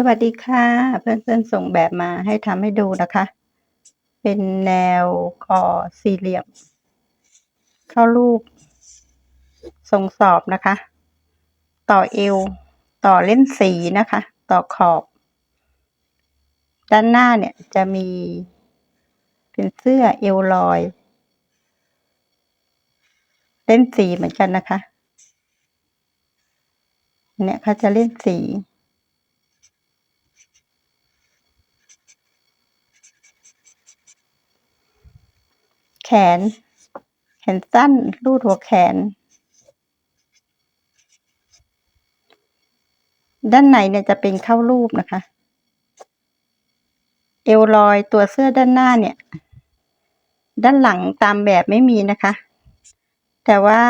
สวัสดีค่ะ เพื่อนๆส่งแบบมาให้ทำให้ดูนะคะ เป็นแนวคอสี่เหลี่ยม เข้ารูป ทรงสอบนะคะ ต่อเอว ต่อเล่นสีนะคะ ต่อขอบ ด้านหน้าเนี่ยจะมี เป็นเสื้อเอวลอย เล่นสีเหมือนกันนะคะ เนี่ยเขาจะเล่นสี แขน แขนสั้น รูดหัวแขน ด้านในเนี่ยจะเป็นเข้ารูปนะคะ เอวลอยตัวเสื้อด้านหน้าเนี่ย ด้านหลังตามแบบไม่มีนะคะ แต่ว่า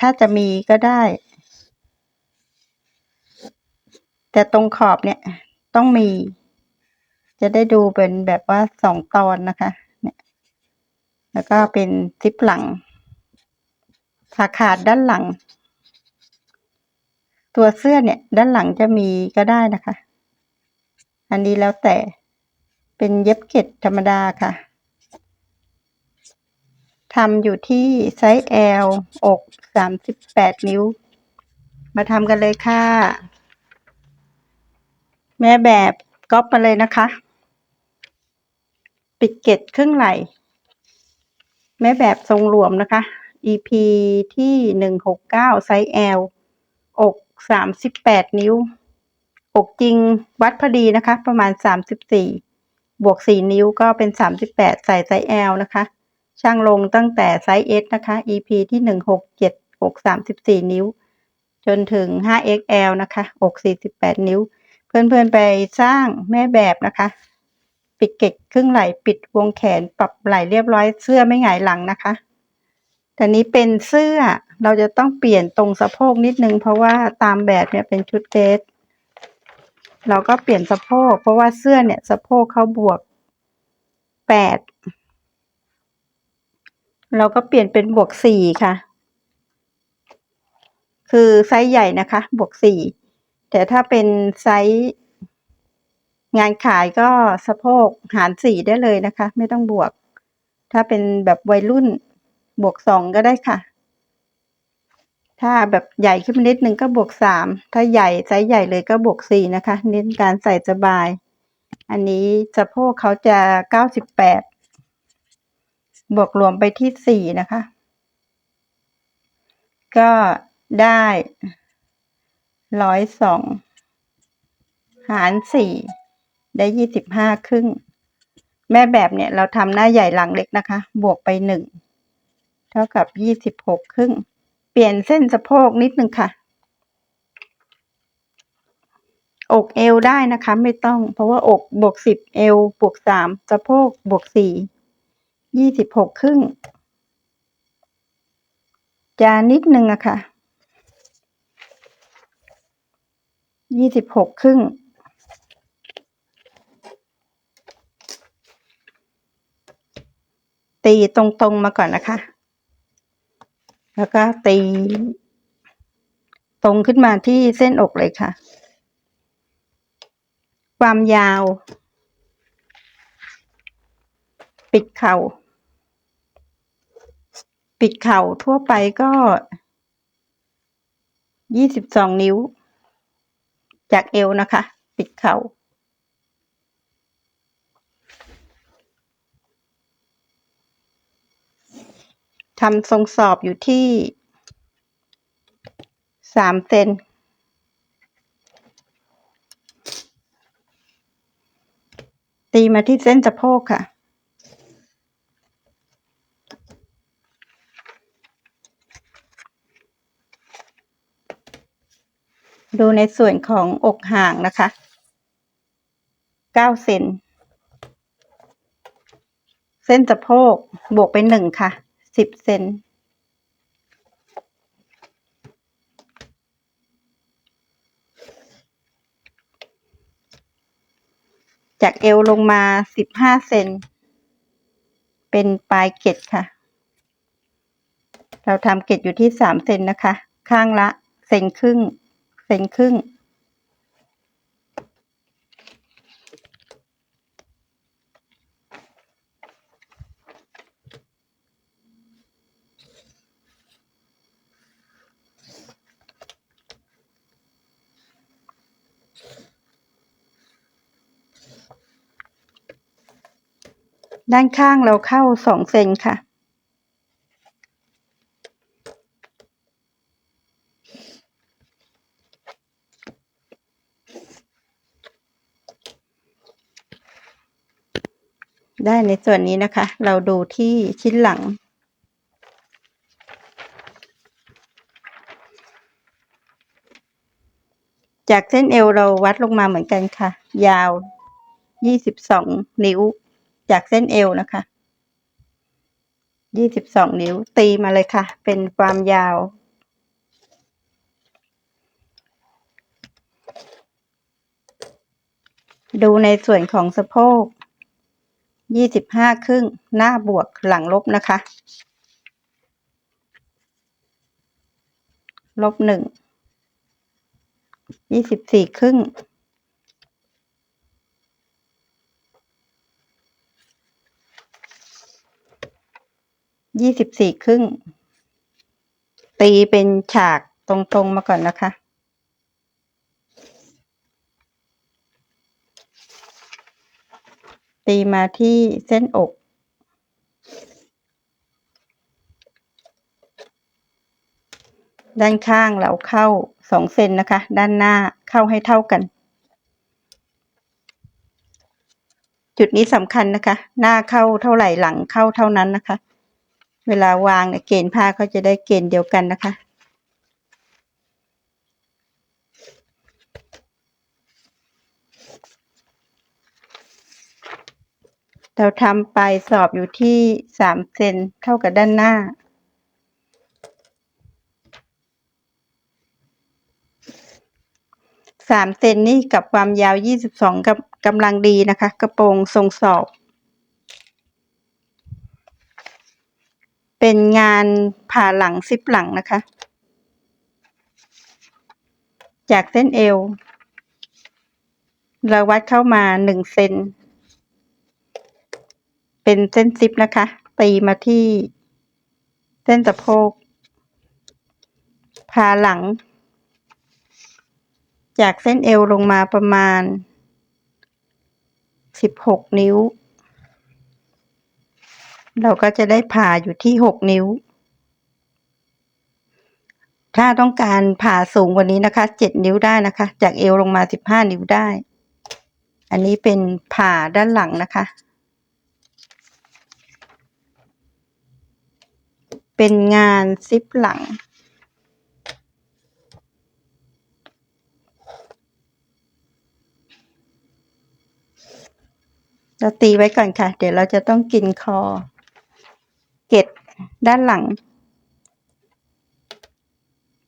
ถ้าจะมีก็ได้ แต่ตรงขอบเนี่ยต้องมี จะได้ดูเป็นแบบว่าสองตอนนะคะ แล้วก็เป็นซิปหลังขาขาดด้านหลัง ตัวเสื้อเนี่ยด้านหลังจะมีก็ได้นะคะ อันนี้แล้วแต่เป็นเย็บเก็ดธรรมดาค่ะทำอยู่ที่ไซส์ L อกสามสิบแปดนิ้ว มาทำกันเลยค่ะ แม่แบบก๊อปมาเลยนะคะ ปิดเกตครึ่งไหล่ แม่แบบทรงรวมนะคะ EP ที่หนึ่งหกเก้าไซส์ L อกสามสิบแปดนิ้ว อกจริงวัดพอดีนะคะ ประมาณสามสิบสี่บวกสี่นิ้วก็เป็นสามสิบแปดใส่ไซส์ L นะคะ ช่างลงตั้งแต่ไซส์ S นะคะ EP ที่หนึ่งหกเจ็ดอกสามสิบสี่นิ้ว จนถึง 5XL นะคะ อก 48 นิ้ว เพื่อนๆไปสร้างแม่แบบนะคะ ปิดเก็กครึ่งไหล่ปิดวงแขนปรับไหล่เรียบร้อยเสื้อไม่หงายหลังนะคะ แต่นี้เป็นเสื้อเราจะต้องเปลี่ยนตรงสะโพกนิดนึง เพราะว่าตามแบบเนี่ยเป็นชุดเดรสเราก็เปลี่ยนสะโพก เพราะว่าเสื้อเนี่ยสะโพกเขาบวก8เราก็เปลี่ยนเป็นบวก4ค่ะ คือไซส์ใหญ่นะคะ บวกสี่แต่ถ้าเป็นไซส์ งานขายก็สะโพกหารสี่ได้เลยนะคะ ไม่ต้องบวก ถ้าเป็นแบบวัยรุ่นบวกสองก็ได้ค่ะ ถ้าแบบใหญ่ขึ้นมานิดนึงก็บวกสามถ้าใหญ่ไซส์ใหญ่เลยก็บวกสี่นะคะ เน้นการใส่สบาย อันนี้สะโพกเขาจะเก้าสิบแปดบวกรวมไปที่สี่นะคะ ก็ได้ร้อยสองหารสี่ ได้ยี่สิบห้าครึ่ง แม่แบบเนี่ยเราทำหน้าใหญ่หลังเล็กนะคะ บวกไปหนึ่งเท่ากับยี่สิบหกครึ่ง เปลี่ยนเส้นสะโพกนิดนึงค่ะ อกเอวได้นะคะ ไม่ต้อง เพราะว่าอกบวกสิบเอวบวกสามสะโพกบวกสี่ยี่สิบหกครึ่งจะนิดนึงอะค่ะยี่สิบหกครึ่ง ตีตรงๆมาก่อนนะคะ แล้วก็ตี ตรงขึ้นมาที่เส้นอกเลยค่ะ ความยาว ปิดเข่า ปิดเข่าทั่วไปก็ยี่สิบสองนิ้ว จากเอวนะคะ ปิดเขา่า ทำทรงสอบอยู่ที่สามเซนตีมาที่เส้นสะโพกค่ะ ดูในส่วนของอกห่างนะคะเก้าเซน เส้นสะโพกบวกไปหนึ่งค่ะ สิบเซนจากเอวลงมาสิบห้าเซนเป็นปลายเกตค่ะ เราทำเกตอยู่ที่สามเซนนะคะ ข้างละเซนครึ่ง เซนครึ่ง ด้านข้างเราเข้าสองเซนค่ะ ได้ในส่วนนี้นะคะ เราดูที่ชิ้นหลังจากเส้นเอวเราวัดลงมาเหมือนกันค่ะ ยาวยี่สิบสองนิ้ว จากเส้นเอวนะคะ ยี่สิบสองนิ้วตีมาเลยค่ะ เป็นความยาว ดูในส่วนของสะโพกยี่สิบห้าครึ่ง หน้าบวกหลังลบนะคะ ลบหนึ่งยี่สิบสี่ครึ่ง ยี่สิบสี่ครึ่ง ตีเป็นฉากตรงๆมาก่อนนะคะ ตีมาที่เส้นอกด้านข้างเราเข้าสองเซนนะคะ ด้านหน้าเข้าให้เท่ากัน จุดนี้สำคัญนะคะ หน้าเข้าเท่าไหร่หลังเข้าเท่านั้นนะคะ เวลาวางเนี่ยเกณฑ์ผ้าเขาจะได้เกณฑ์เดียวกันนะคะ เราทำปลายสอบอยู่ที่สามเซนเท่ากับด้านหน้าสามเซนนี่กับความยาวยี่สิบสองกับกำลังดีนะคะ กระโปรงทรงสอบ เป็นงานผ่าหลังซิปหลังนะคะ จากเส้นเอว เราวัดเข้ามาหนึ่งเซน เป็นเส้นซิปนะคะ ตีมาที่เส้นสะโพก ผ่าหลัง จากเส้นเอวลงมาประมาณสิบหกนิ้ว เราก็จะได้ผ่าอยู่ที่หกนิ้ว ถ้าต้องการผ่าสูงกว่านี้นะคะเจ็ดนิ้วได้นะคะ จากเอวลงมาสิบห้านิ้วได้ อันนี้เป็นผ่าด้านหลังนะคะ เป็นงานซิปหลังเราตีไว้ก่อนค่ะ เดี๋ยวเราจะต้องกินคอ ด้านหลัง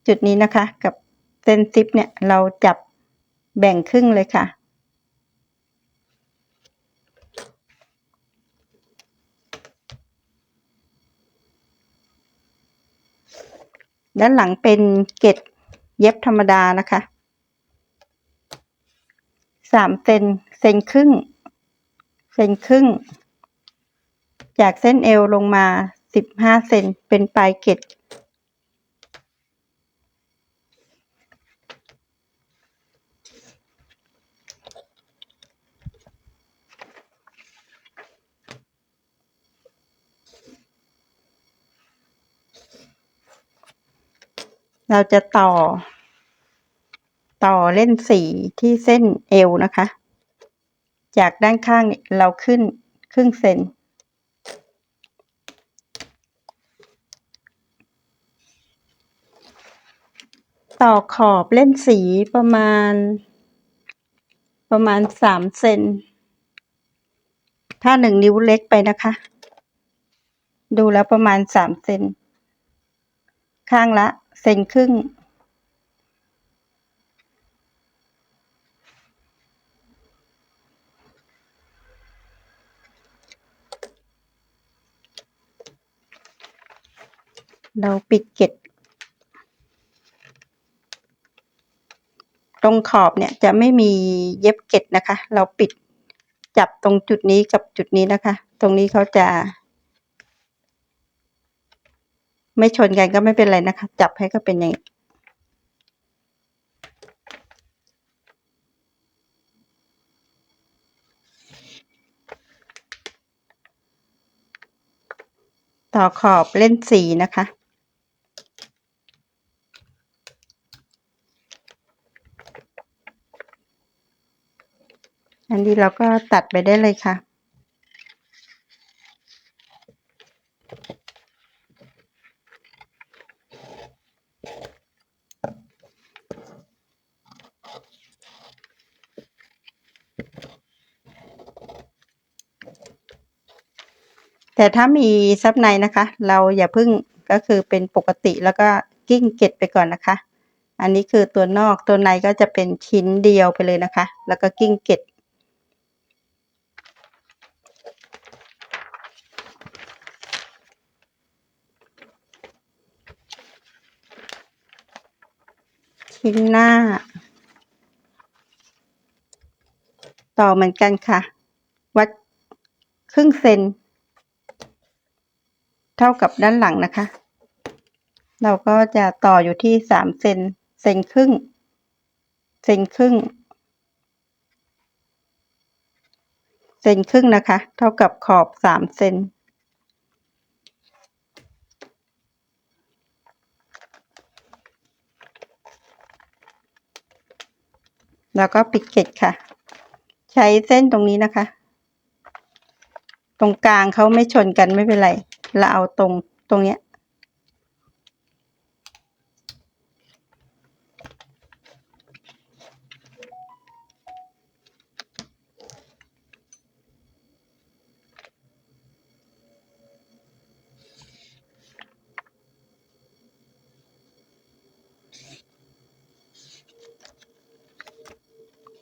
จุดนี้นะคะ กับเส้นซิปเนี่ยเราจับแบ่งครึ่งเลยค่ะ ด้านหลังเป็นเกล็ดเย็บธรรมดานะคะสามเซนเซนครึ่งเซนครึ่ง จากเส้นเอวลงมา สิบห้าเซนเป็นปลายเกล็ดเราจะต่อ ต่อเล่นสีที่เส้นเอวนะคะ จากด้านข้างเนี่ยเราขึ้นครึ่งเซน ต่อขอบเล่นสีประมาณ ประมาณสามเซน ถ้าหนึ่งนิ้วเล็กไปนะคะ ดูแล้วประมาณสามเซน ข้างละเซนครึ่ง เราปิดเกล็ด รงขอบเนี่ยจะไม่มีเย็บเก็ดนะคะ เราปิดจับตรงจุดนี้กับจุดนี้นะคะ ตรงนี้เขาจะ ไม่ชนกันก็ไม่เป็นไรนะคะ จับให้ก็เป็นอย่างนี้ต่อขอบเล่นสีนะคะ อันนี้เราก็ตัดไปได้เลยค่ะ แต่ถ้ามีซับในนะคะ เราอย่าพึ่งก็คือเป็นปกติแล้วก็กิ้งเก็ดไปก่อนนะคะ อันนี้คือตัวนอกตัวในก็จะเป็นชิ้นเดียวไปเลยนะคะ แล้วก็กิ้งเก็ด ชิ้นหน้า ต่อเหมือนกันค่ะ วัดครึ่งเซน เท่ากับด้านหลังนะคะ เราก็จะต่ออยู่ที่สามเซนเซนครึ่งเซนครึ่งเซนครึ่งนะคะ เท่ากับขอบสามเซน แล้วก็ปิดเกล็ดค่ะ ใช้เส้นตรงนี้นะคะ ตรงกลางเขาไม่ชนกันไม่เป็นไรเราเอาตรงตรงเนี้ย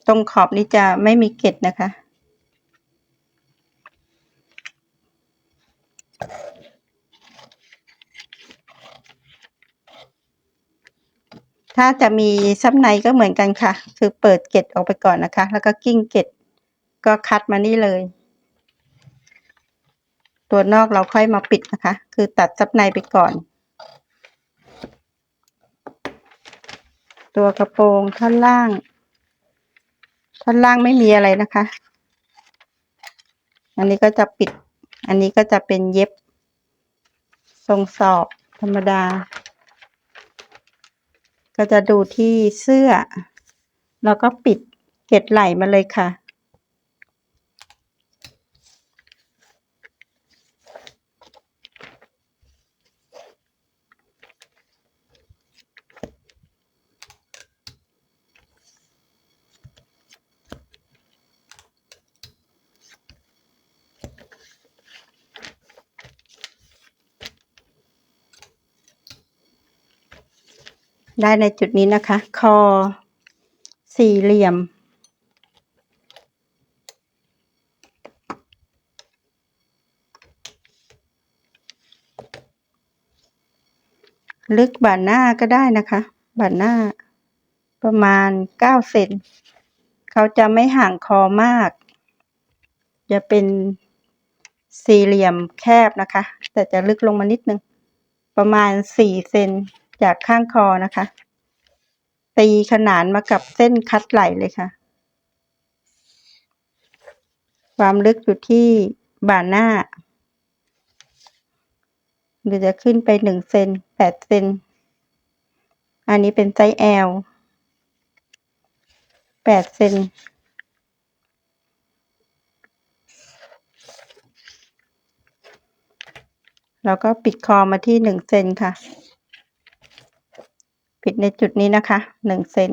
ตรงขอบนี้จะไม่มีเกล็ดนะคะ ถ้าจะมีซับในก็เหมือนกันค่ะ คือเปิดเกล็ดออกไปก่อนนะคะ แล้วก็กิ้งเกล็ดก็คัดมานี่เลย ตัวนอกเราค่อยมาปิดนะคะ คือตัดซับในไปก่อน ตัวกระโปรงท่อนล่าง ท่อนล่างไม่มีอะไรนะคะ อันนี้ก็จะปิด อันนี้ก็จะเป็นเย็บ ทรงสอบธรรมดา ก็จะดูที่เสื้อ แล้วก็ปิดเกล็ดไหลมาเลยค่ะ ได้ในจุดนี้นะคะ คอ สี่เหลี่ยม ลึกบ่าหน้าก็ได้นะคะ บ่าหน้า ประมาณเก้าเซนเขาจะไม่ห่างคอมาก จะเป็นสี่เหลี่ยมแคบนะคะ แต่จะลึกลงมานิดนึง ประมาณสี่เซน จากข้างคอนะคะ ตีขนานมากับเส้นคัดไหลเลยค่ะ ความลึกอยู่ที่บ่าหน้าหรือจะขึ้นไปหนึ่งเซนแปดเซน อันนี้เป็นไซส์ L แปดเซนแล้วก็ปิดคอมาที่หนึ่งเซนค่ะ ปิดในจุดนี้นะคะหนึ่งเซน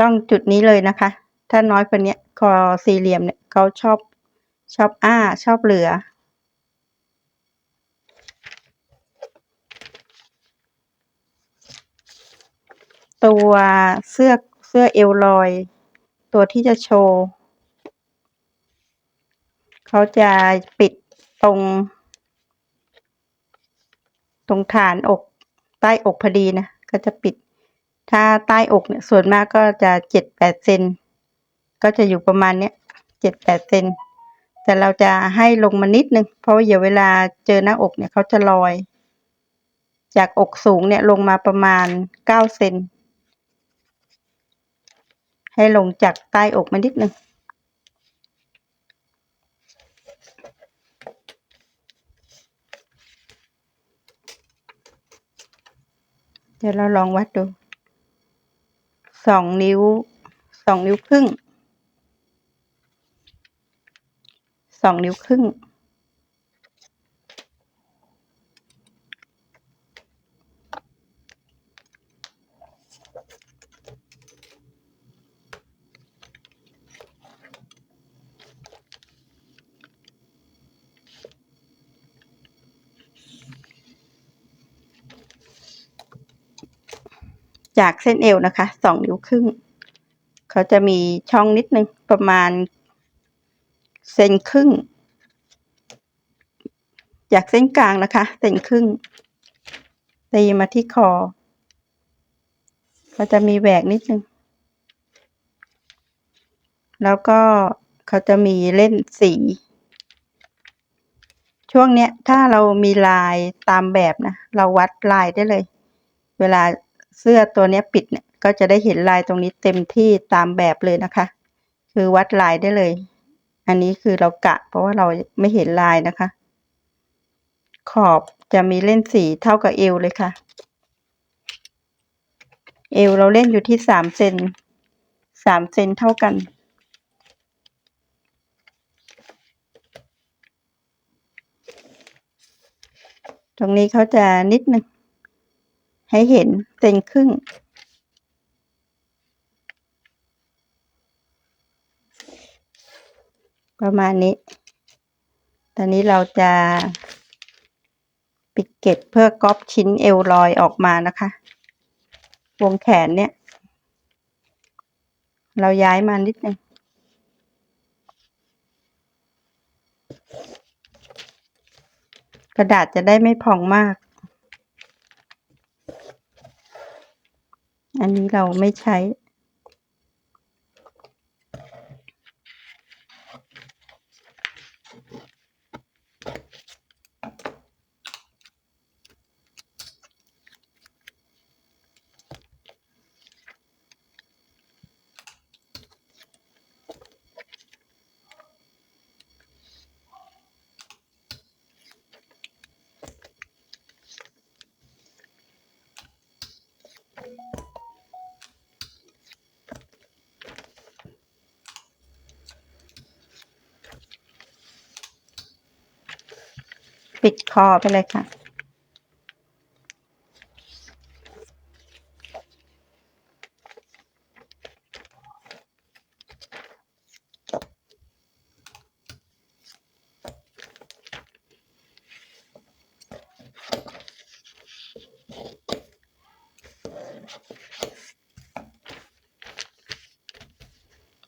ต้องจุดนี้เลยนะคะ ถ้าน้อยกว่านี้คอสี่เหลี่ยมเนี่ยเขาชอบชอบอ้าชอบเหลือ ตัวเสื้อเสื้อเอวลอย ตัวที่จะโชว์ เขาจะปิดตรง ตรงฐานอก ใต้อกพอดีนะ ก็จะปิด ถ้าใต้อกเนี่ยส่วนมากก็จะเจ็ดแปดเซนก็จะอยู่ประมาณเนี้ยเจ็ดแปดเซนแต่เราจะให้ลงมานิดนึง เพราะว่าเดี๋ยวเวลาเจอหน้าอกเนี่ยเขาจะลอย จากอกสูงเนี่ยลงมาประมาณเก้าเซนให้ลงจากใต้อกมานิดนึง เดี๋ยวเราลองวัดดู สองนิ้ว สองนิ้วครึ่ง สองนิ้วครึ่ง จากเส้นเอวนะคะสองนิ้วครึ่ง เขาจะมีช่องนิดนึงประมาณเซนครึ่ง จากเส้นกลางนะคะเซนครึ่งตีมาที่คอ ก็จะมีแหวกนิดนึง แล้วก็เขาจะมีเล่นสี ช่วงเนี้ยถ้าเรามีลายตามแบบนะ เราวัดลายได้เลย เวลา เสื้อตัวนี้ปิดเนี่ยก็จะได้เห็นลายตรงนี้เต็มที่ตามแบบเลยนะคะ คือวัดลายได้เลย อันนี้คือเรากะ เพราะว่าเราไม่เห็นลายนะคะ ขอบจะมีเล่นสีเท่ากับเอวเลยค่ะ เอวเราเล่นอยู่ที่สามเซนสามเซนเท่ากันตรงนี้เขาจะนิดนึง ให้เห็นเซนครึ่ง ประมาณนี้ ตอนนี้เราจะปิดเก็บเพื่อก๊อปชิ้นเอวลอยออกมานะคะ วงแขนเนี่ย เราย้ายมานิดนึงกระดาษจะได้ไม่พองมาก อันนี้เราไม่ใช้ ปิดคอไปเลยค่ะ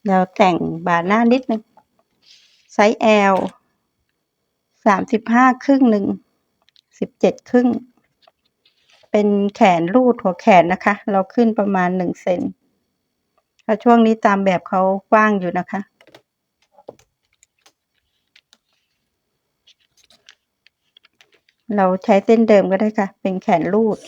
เราแต่งบาหน้านิดนึงไซส์ L สามสิบห้าครึ่งหนึ่งสิบเจ็ดครึ่ง เป็นแขนรูดหัวแขนนะคะ เราขึ้นประมาณหนึ่งเซนถ้าช่วงนี้ตามแบบเขากว้างอยู่นะคะ เราใช้เส้นเดิมก็ได้ค่ะ เป็นแขนรูด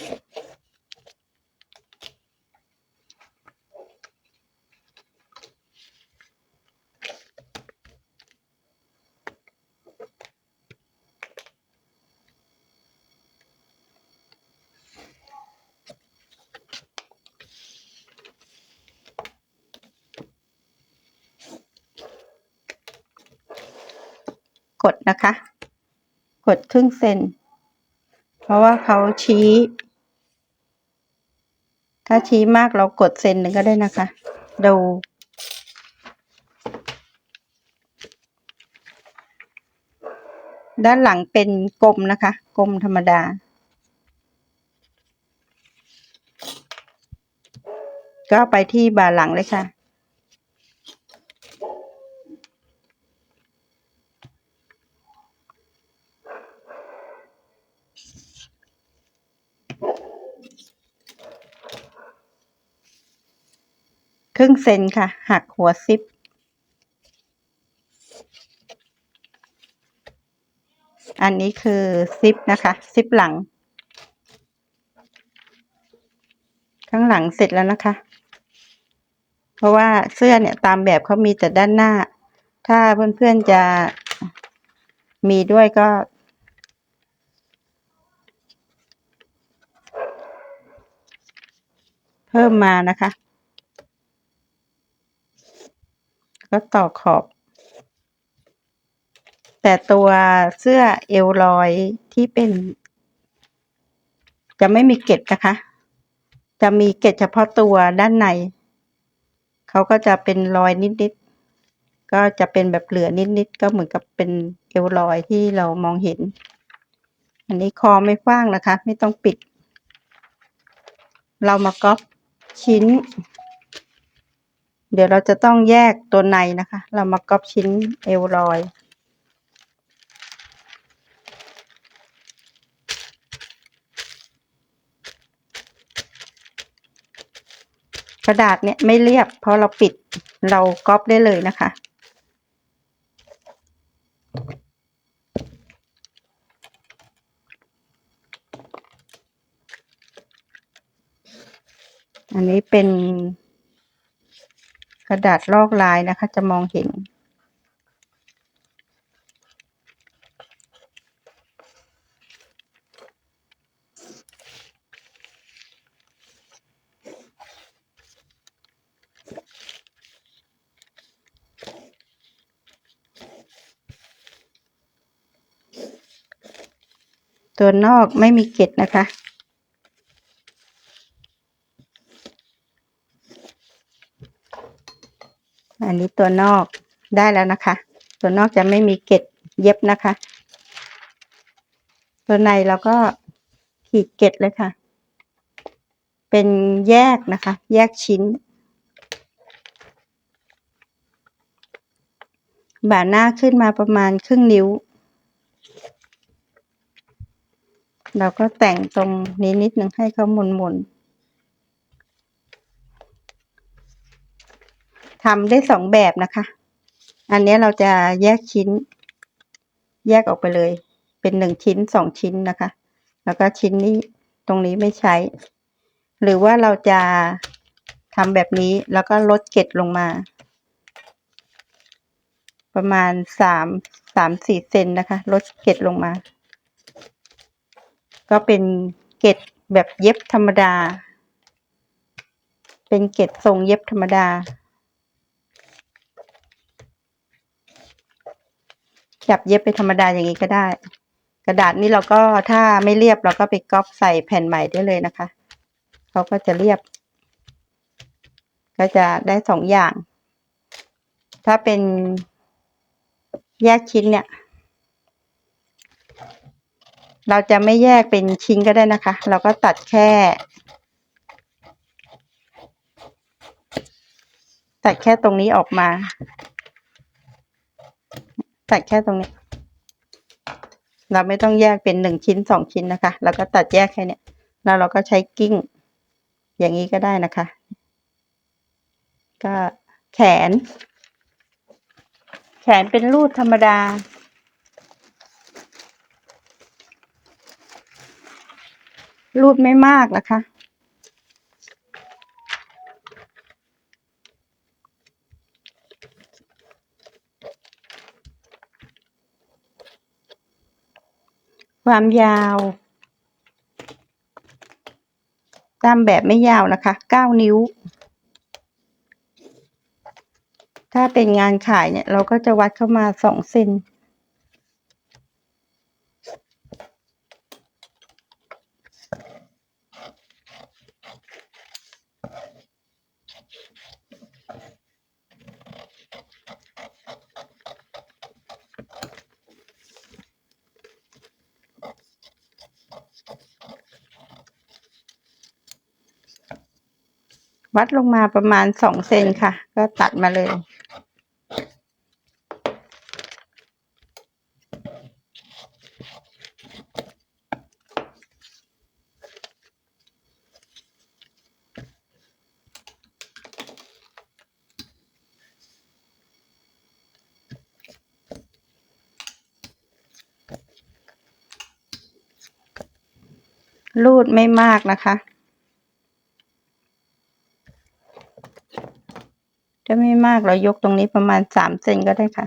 กดนะคะ กด ครึ่งเซน เพราะว่าเขาชี้ ถ้าชี้มากเรากดเซนหนึ่งก็ได้นะคะ ดูด้านหลังเป็นกลมนะคะ กลมธรรมดา ก็ไปที่บ่าหลังเลยค่ะ รึ่งเซนค่ะ หักหัวซิป อันนี้คือซิปนะคะ ซิปหลัง ข้างหลังเสร็จแล้วนะคะ เพราะว่าเสื้อเนี่ยตามแบบเขามีแต่ด้านหน้า ถ้าเพื่อนๆจะมีด้วยก็เพิ่มมานะคะ ก็ต่อขอบ แต่ตัวเสื้อเอวลอยที่เป็น จะไม่มีเกล็ดนะคะ จะมีเกล็ดเฉพาะตัวด้านใน เขาก็จะเป็นรอยนิดๆ ก็จะเป็นแบบเหลือนิดๆ ก็เหมือนกับเป็นเอวลอยที่เรามองเห็น อันนี้คอไม่กว้างนะคะ ไม่ต้องปิด เรามาก๊อปชิ้น เดี๋ยวเราจะต้องแยกตัวในนะคะ เรามาก๊อปชิ้นเอวลอย กระดาษเนี่ยไม่เรียบ เพราะเราปิดเราก๊อปได้เลยนะคะอันนี้เป็น กระดาษลอกลายนะคะ จะมองเห็น ตัวนอกไม่มีเกล็ดนะคะ อันนี้ตัวนอกได้แล้วนะคะ ตัวนอกจะไม่มีเกล็ดเย็บนะคะ ตัวในเราก็ขีดเกล็ดเลยค่ะ เป็นแยกนะคะ แยกชิ้น บ่าหน้าขึ้นมาประมาณครึ่งนิ้ว เราก็แต่งตรงนี้นิดหนึ่งให้เขาหมุนๆ ทำได้สองแบบนะคะ อันนี้เราจะแยกชิ้น แยกออกไปเลย เป็นหนึ่งชิ้นสองชิ้นนะคะ แล้วก็ชิ้นนี้ตรงนี้ไม่ใช้ หรือว่าเราจะทำแบบนี้แล้วก็ลดเกล็ดลงมา ประมาณสามสามสี่เซนนะคะ ลดเกล็ดลงมา ก็เป็นเกล็ดแบบเย็บธรรมดา เป็นเกล็ดทรงเย็บธรรมดา จับเย็บไปธรรมดาอย่างนี้ก็ได้ กระดาษนี้เราก็ถ้าไม่เรียบเราก็ไปก๊อปใส่แผ่นใหม่ได้เลยนะคะเขาก็จะเรียบ ก็จะได้สองอย่าง ถ้าเป็นแยกชิ้นเนี่ย เราจะไม่แยกเป็นชิ้นก็ได้นะคะ เราก็ตัดแค่ตัดแค่ตรงนี้ออกมา ตัดแค่ตรงนี้ เราไม่ต้องแยกเป็นหนึ่งชิ้นสองชิ้นนะคะ แล้วก็ตัดแยกแค่นี้แล้วเราก็ใช้กิ้ง อย่างนี้ก็ได้นะคะ ก็แขน แขนเป็นรูดธรรมดา รูดไม่มากนะคะ ความยาว ตามแบบไม่ยาวนะคะเก้านิ้ว ถ้าเป็นงานขายเนี่ยเราก็จะวัดเข้ามาสองเซน วัดลงมาประมาณสองเซนค่ะ ก็ตัดมาเลย รูดไม่มากนะคะ ถ้าไม่มากเรายกตรงนี้ประมาณสามเซนก็ได้ค่ะ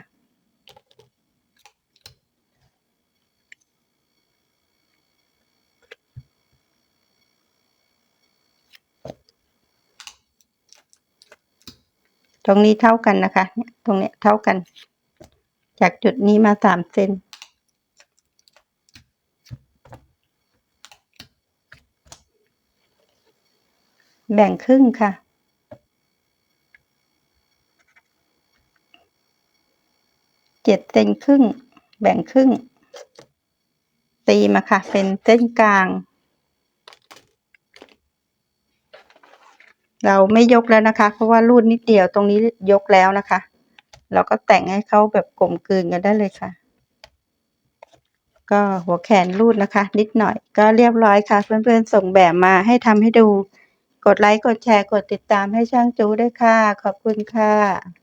ตรงนี้เท่ากันนะคะ ตรงเนี้ยเท่ากัน จากจุดนี้มาสามเซนแบ่งครึ่งค่ะ เจ็ดเซนครึ่ง แบ่งครึ่ง ตีมาค่ะ เป็นเส้นกลาง เราไม่ยกแล้วนะคะ เพราะว่ารูดนิดเดียวตรงนี้ยกแล้วนะคะ เราก็แต่งให้เขาแบบกลมกลืนกันได้เลยค่ะ ก็หัวแขนรูดนะคะ นิดหน่อยก็เรียบร้อยค่ะ เพื่อนๆส่งแบบมาให้ทำให้ดู กดไลค์กดแชร์กดติดตามให้ช่างจูด้วยค่ะ ขอบคุณค่ะ